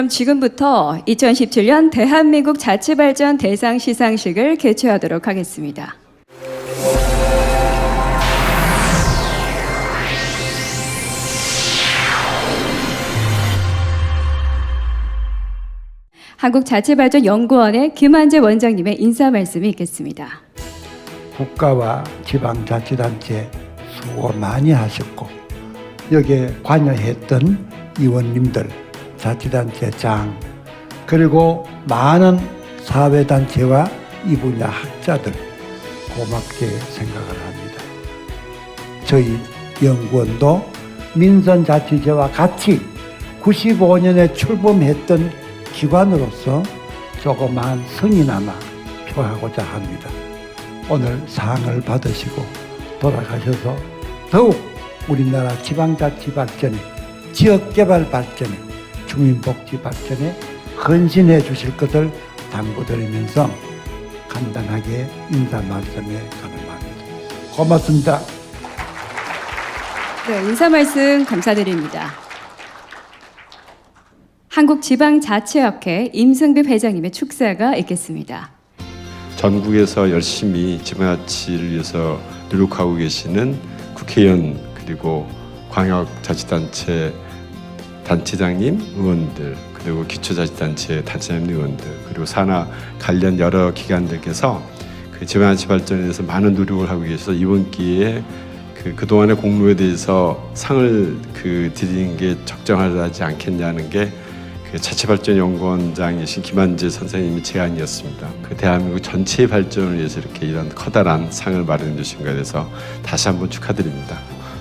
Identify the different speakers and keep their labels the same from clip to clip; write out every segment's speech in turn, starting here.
Speaker 1: 그럼 지금부터 2017년 대한민국 자치발전 대상 시상식을 개최하도록 하겠습니다. 한국자치발전연구원의 김한재 원장님의 인사 말씀이 있겠습니다.
Speaker 2: 국가와 지방자치단체 수고 많이 하셨고 여기에 관여했던 의원님들, 자치단체장 그리고 많은 사회단체와 이 분야 학자들 고맙게 생각을 합니다. 저희 연구원도 민선자치제와 같이 95년에 출범했던 기관으로서 조그마한 성이나마 표하고자 합니다. 오늘 상을 받으시고 돌아가셔서 더욱 우리나라 지방자치 발전에 지역개발 발전에 주민복지 발전에 헌신해 주실 것을 당부드리면서 간단하게 인사 말씀에 가능합니다. 고맙습니다.
Speaker 1: 네, 인사 말씀 감사드립니다. 한국지방자치협회 임승비 회장님의 축사가 있겠습니다.
Speaker 3: 전국에서 열심히 지방자치를 위해서 노력하고 계시는 국회의원 그리고 광역자치단체 단체장님 의원들 그리고 기초자치단체 단체장 의원들 그리고 산하 관련 여러 기관들께서 그 지방자치 발전에 대해서 많은 노력을 하고 계셔서 이번 기회에 그 그동안의 공로에 대해서 상을 그 드리는 게 적정하지 않겠냐는 게 그 자치발전연구원장이신 김한재 선생님의 제안이었습니다. 그 대한민국 전체의 발전을 위해서 이렇게 이런 커다란 상을 마련해 주신 것에 대해서 다시 한번 축하드립니다.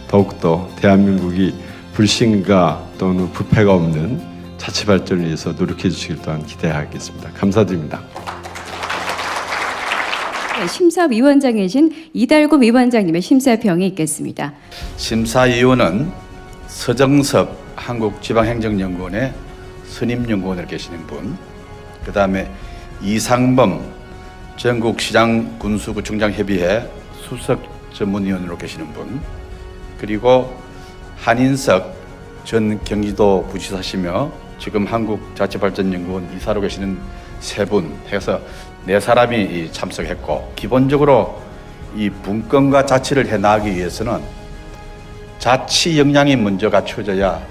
Speaker 3: 더욱더 대한민국이 불신과 또는 부패가 없는 자치 발전을 위해서 노력해 주시길 또한 기대하겠습니다. 감사드립니다.
Speaker 1: 네, 심사위원장이신 이달구 위원장님의 심사평이 있겠습니다.
Speaker 4: 심사위원은 서정섭 한국지방행정연구원의 선임연구원으로 계시는 분, 그 다음에 이상범 전국시장군수구청장협의회 수석 전문위원으로 계시는 분, 그리고 한인석 전 경기도 부지사시며 지금 한국자치발전연구원 이사로 계시는 세 분 해서 네 사람이 이 참석했고 기본적으로 이 분권과 자치를 해 나가기 위해서는 자치 역량이 먼저 갖춰져야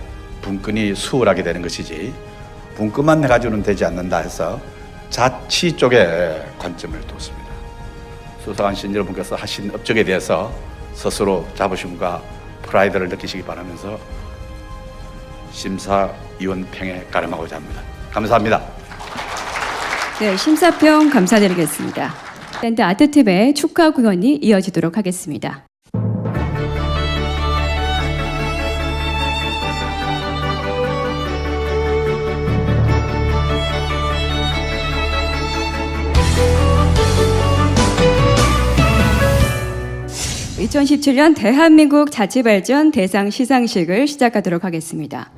Speaker 4: 분권이 수월하게 되는 것이지 분권만 해가지고는 되지 않는다 해서 자치 쪽에 관점을 뒀습니다. 수상한 신 여러분께서 하신 업적에 대해서 스스로 자부심과 프라이드를 느끼시기 바라면서 심사위원 평에 가름하고자 합니다. 감사합니다.
Speaker 1: 네, 심사평 감사드리겠습니다. 밴드 아트팀의 축하 공연이 이어지도록 하겠습니다. (2017년) 대한민국 자치발전 대상 시상식을 시작하도록 하겠습니다.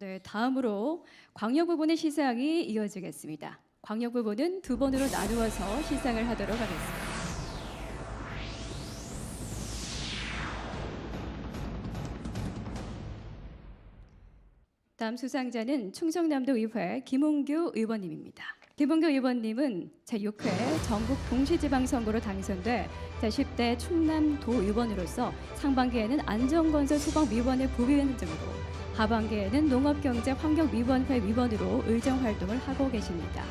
Speaker 1: 네, 다음으로 광역 부분의 시상이 이어지겠습니다. 광역 부분은 두 번으로 나누어서 시상을 하도록 하겠습니다. 다음 수상자는 충청남도 의회 김홍규 의원님입니다. 김홍규 의원님은 제6회 전국 동시지방선거로 당선돼 제10대 충남도 의원으로서 상반기에는 안전건설 소방위원회 부위원 등으로 하반기에는 농업경제 환경위원회 위원으로 의정 활동을 하고 계십니다.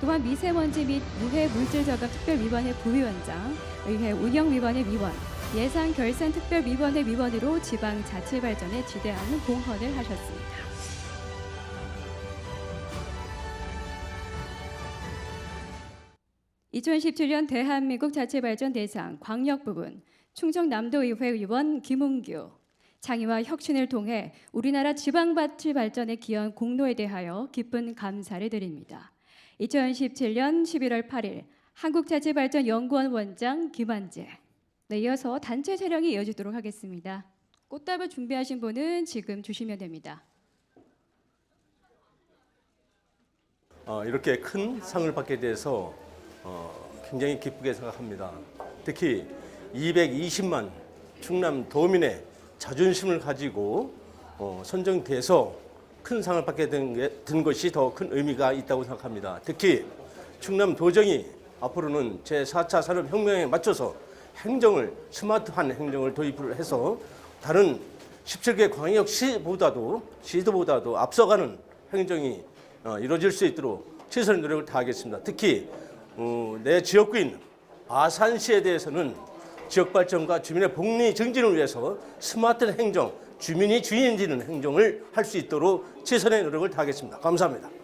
Speaker 1: 또한 미세먼지 및 무해 물질 저감 특별위원회 부위원장, 의회 운영위원회 위원, 예산 결산 특별위원회 위원으로 지방 자치 발전에 지대한 공헌을 하셨습니다. (2017년) 대한민국 자치발전 대상 광역 부분 충청남도의회 의원 김웅규 창의와 혁신을 통해 우리나라 지방자치 발전에 기여한 공로에 대하여 깊은 감사를 드립니다. 2017년 11월 8일 한국자치발전연구원 원장 김한재. 네, 이어서 단체 촬영이 이어지도록 하겠습니다. 꽃다발 준비하신 분은 지금 주시면 됩니다.
Speaker 5: 어, 이렇게 큰 상을 받게 돼서 어, 굉장히 기쁘게 생각합니다. 특히 220만 충남 도민의 자존심을 가지고 어, 선정돼서 큰 상을 받게 된, 게, 든 것이 더 큰 의미가 있다고 생각합니다. 특히 충남 도정이 앞으로는 제4차 산업혁명에 맞춰서 행정을 스마트한 행정을 도입을 해서 다른 17개 광역시보다도 시도보다도 앞서가는 행정이 어, 이루어질 수 있도록 최선의 노력을 다하겠습니다. 특히 어, 내 지역구인 아산시에 대해서는 지역 발전과 주민의 복리 증진을 위해서 스마트 행정, 주민이 주인이 되는 행정을 할 수 있도록 최선의 노력을 다하겠습니다. 감사합니다.